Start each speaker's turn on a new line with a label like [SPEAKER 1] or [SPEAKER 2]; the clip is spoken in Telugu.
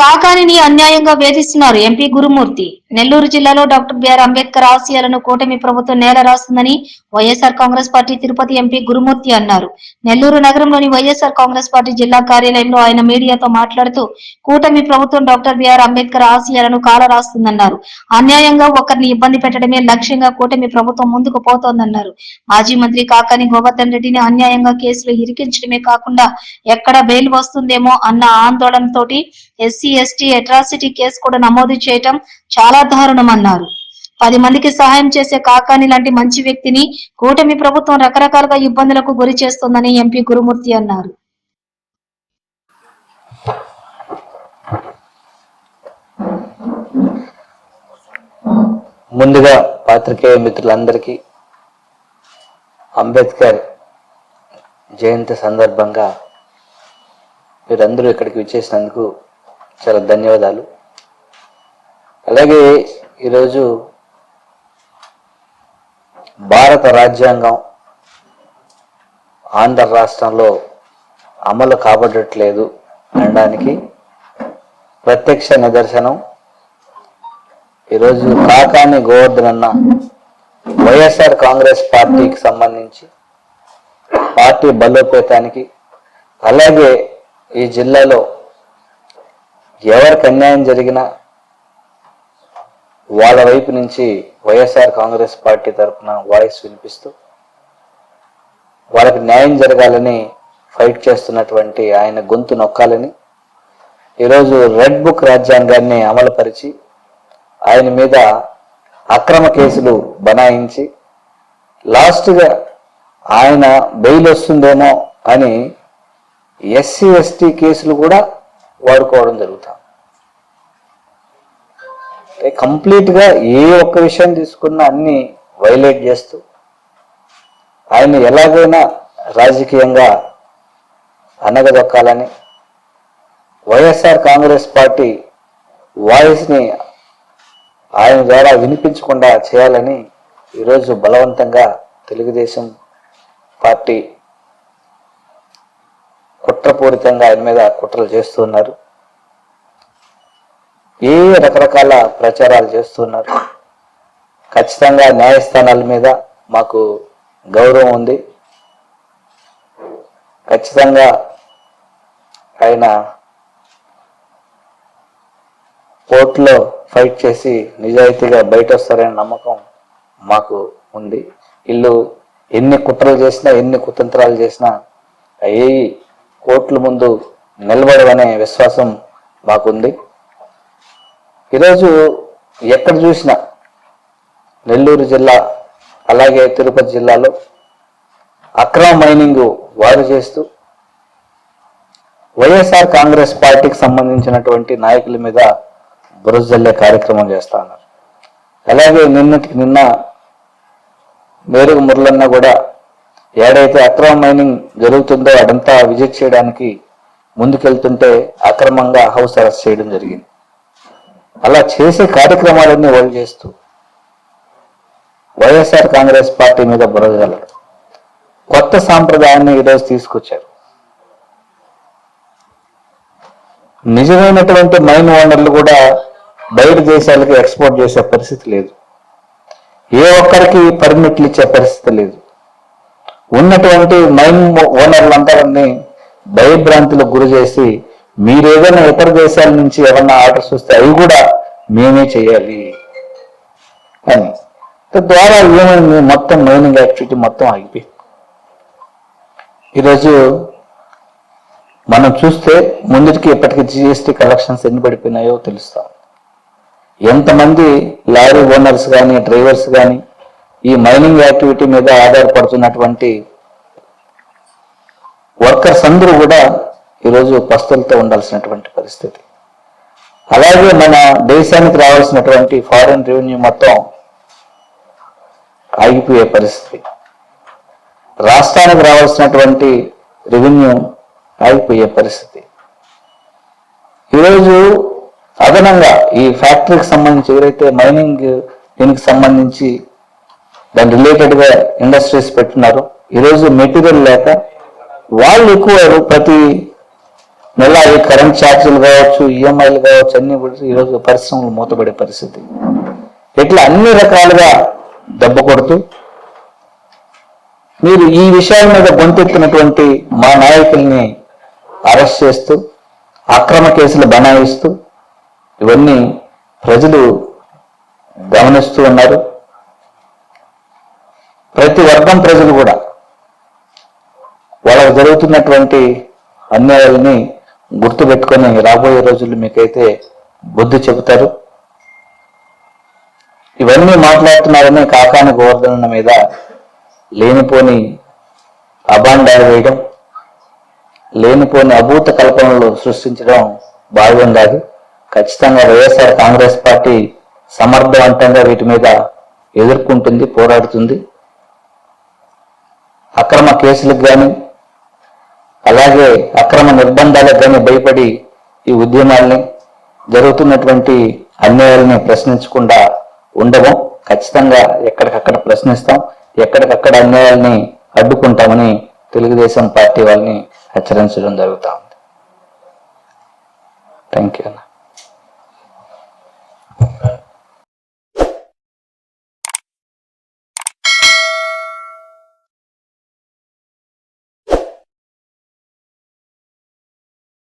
[SPEAKER 1] కాకానిని అన్యాయంగా వేధిస్తున్నారు ఎంపీ గురుమూర్తి. నెల్లూరు జిల్లాలో డాక్టర్ బిఆర్ అంబేద్కర్ ఆశయాలను కూటమి ప్రభుత్వం నేల రాస్తుందని YSR Congress party Tirupati MP Gurumurthy అన్నారు. నెల్లూరు నగరంలోని వైఎస్ఆర్ కాంగ్రెస్ పార్టీ జిల్లా కార్యాలయంలో ఆయన మీడియాతో మాట్లాడుతూ కూటమి ప్రభుత్వం డాక్టర్ బిఆర్ అంబేద్కర్ ఆశయాలను కాల రాస్తుందన్నారు. అన్యాయంగా ఒకరిని ఇబ్బంది పెట్టడమే లక్ష్యంగా కూటమి ప్రభుత్వం ముందుకు పోతోందన్నారు. మాజీ మంత్రి కాకాని గోవర్ధన్ రెడ్డిని అన్యాయంగా కేసులో ఇరికించడమే కాకుండా ఎక్కడ బెయిల్ వస్తుందేమో అన్న ఆందోళనతోటి ఎస్సీ ఎస్టీ అట్రాసిటీ కేసు కూడా నమోదు చేయటం చాలా దారుణం అన్నారు పది మందికి సహాయం చేసే కాకాని లాంటి మంచి వ్యక్తిని కూటమి ప్రభుత్వం రకరకాలుగా ఇబ్బందులకు గురి చేస్తోందని ఎంపీ గురుమూర్తి అన్నారు.
[SPEAKER 2] ముందుగా పాత్రికేయ మిత్రులందరికీ అంబేద్కర్ జయంతి సందర్భంగా మీరందరూ ఇక్కడికి విచ్చేసినందుకు చాలా ధన్యవాదాలు. అలాగే ఈరోజు భారత రాజ్యాంగం ఆంధ్ర రాష్ట్రంలో అమలు కాబడట్లేదు అనడానికి ప్రత్యక్ష నిదర్శనం. ఈరోజు కాకాని గోవర్ధన్ అన్న వైఎస్ఆర్ కాంగ్రెస్ పార్టీకి సంబంధించి పార్టీ బలోపేతానికి అలాగే ఈ జిల్లాలో ఎవరికి అన్యాయం జరిగినా వాళ్ళ వైపు నుంచి వైఎస్ఆర్ కాంగ్రెస్ పార్టీ తరఫున వాయిస్ వినిపిస్తూ వాళ్ళకి న్యాయం జరగాలని ఫైట్ చేస్తున్నటువంటి ఆయన గొంతు నొక్కాలని ఈరోజు రెడ్ బుక్ రాజ్యాంగాన్ని అమలుపరిచి ఆయన మీద అక్రమ కేసులు బనాయించి లాస్ట్గా ఆయన బెయిల్ వస్తుందేమో అని ఎస్సీ ఎస్టీ కేసులు కూడా వాడుకోవడం జరుగుతాం. కంప్లీట్గా ఏ ఒక్క విషయం తీసుకున్నా అన్ని వైలేట్ చేస్తూ ఆయన ఎలాగైనా రాజకీయంగా అనగదొక్కాలని వైఎస్ఆర్ కాంగ్రెస్ పార్టీ వాయిస్ని ఆయన ద్వారా వినిపించకుండా చేయాలని ఈరోజు బలవంతంగా తెలుగుదేశం పార్టీ కుట్రపూరితంగా ఆయన మీద కుట్రలు చేస్తున్నారు ఏ రకరకాల ప్రచారాలు చేస్తున్నారు? ఖచ్చితంగా న్యాయస్థానాల మీద మాకు గౌరవం ఉంది. ఖచ్చితంగా ఆయన కోర్టులో ఫైట్ చేసి నిజాయితీగా బయట వస్తారనే నమ్మకం మాకు ఉంది. వీళ్ళు ఎన్ని కుట్రలు చేసినా ఎన్ని కుతంత్రాలు చేసినా అవి కోర్టుల ముందు నిలబడవనే విశ్వాసం మాకుంది. ఈరోజు ఎక్కడ చూసినా నెల్లూరు జిల్లా అలాగే తిరుపతి జిల్లాలో అక్రమ మైనింగ్ వారు చేస్తూ వైఎస్ఆర్ కాంగ్రెస్ పార్టీకి సంబంధించినటువంటి నాయకుల మీద బురజల్లే కార్యక్రమం చేస్తా ఉన్నారు. అలాగే నిన్నటికి నిన్న మేరుగు మురళన్న కూడా ఏడైతే అక్రమ మైనింగ్ జరుగుతుందో అదంతా విజిట్ చేయడానికి ముందుకెళ్తుంటే అక్రమంగా హౌస్ అరెస్ట్ చేయడం జరిగింది. అలా చేసే కార్యక్రమాలన్నీ వాళ్ళు చేస్తూ వైఎస్ఆర్ కాంగ్రెస్ పార్టీ మీద బురదగలరు కొత్త సాంప్రదాయాన్ని ఈరోజు తీసుకొచ్చారు. నిజమైనటువంటి మైన్ ఓనర్లు కూడా బయట దేశాలకి ఎక్స్పోర్ట్ చేసే పరిస్థితి లేదు. ఏ ఒక్కరికి పర్మిట్లు ఇచ్చే పరిస్థితి లేదు. ఉన్నటువంటి మైన్ ఓనర్లందరినీ భయభ్రాంతులకు గురి చేసి మీరు ఏదైనా ఇతర దేశాల నుంచి ఏమన్నా ఆర్డర్స్ వస్తే అవి కూడా మేమే చేయాలి అని. తద్వారా ఏమైంది? మొత్తం మైనింగ్ యాక్టివిటీ మొత్తం ఆగిపోయింది. ఈరోజు మనం చూస్తే ముందుకి ఇప్పటికి జిఎస్టీ కలెక్షన్స్ ఎన్ని పడిపోయినాయో తెలుస్తాం. ఎంతమంది లారీ ఓనర్స్ కానీ డ్రైవర్స్ కానీ ఈ మైనింగ్ యాక్టివిటీ మీద ఆధారపడుతున్నటువంటి వర్కర్స్ అందరూ కూడా ఈరోజు పస్తులతో ఉండాల్సినటువంటి పరిస్థితి. అలాగే మన దేశానికి రావాల్సినటువంటి ఫారెన్ రెవెన్యూ మొత్తం ఆగిపోయే పరిస్థితి. రాష్ట్రానికి రావాల్సినటువంటి రెవెన్యూ ఆగిపోయే పరిస్థితి. ఈరోజు అదనంగా ఈ ఫ్యాక్టరీకి సంబంధించి ఎవరైతే మైనింగ్ దీనికి సంబంధించి దాని రిలేటెడ్గా ఇండస్ట్రీస్ పెట్టినారో ఈరోజు మెటీరియల్ లేక వాళ్ళు ఎక్కువ ప్రతి నెల అవి కరెంట్ ఛార్జీలు కావచ్చు ఈఎంఐలు కావచ్చు అన్ని కూడా ఈరోజు పరిశ్రమలు మూతపడే పరిస్థితి. ఇట్లా అన్ని రకాలుగా దెబ్బ కొడుతూ మీరు ఈ విషయాల మీద గొంతెత్తినటువంటి మా నాయకుల్ని అరెస్ట్ చేస్తూ అక్రమ కేసులు బనాయిస్తూ ఇవన్నీ ప్రజలు గమనిస్తూ ఉన్నారు. ప్రతి వర్గం ప్రజలు కూడా వాళ్ళకు జరుగుతున్నటువంటి అన్యాయాలని గుర్తుపెట్టుకొని రాబోయే రోజుల్లో మీకైతే బుద్ధి చెబుతారు. ఇవన్నీ మాట్లాడుతున్నారని కాకాని గోవర్ధన మీద లేనిపోని అబాండాలు వేయడం లేనిపోని అభూత కల్పనలు సృష్టించడం భావ్యం కాదు. ఖచ్చితంగా వైఎస్ఆర్ కాంగ్రెస్ పార్టీ సమర్థవంతంగా వీటి మీద ఎదుర్కొంటుంది పోరాడుతుంది. అక్రమ కేసులకు కానీ అలాగే అక్రమ నిర్బంధాలతోనే భయపడి ఈ ఉద్యమాల్ని జరుగుతున్నటువంటి అన్యాయాలని ప్రశ్నించకుండా ఉండము ఖచ్చితంగా ఎక్కడికక్కడ ప్రశ్నిస్తాం ఎక్కడికక్కడ అన్యాయాల్ని అడ్డుకుంటామని తెలుగుదేశం పార్టీ వాళ్ళని హెచ్చరించడం జరుగుతూ ఉంది. థ్యాంక్ యూ అన్న.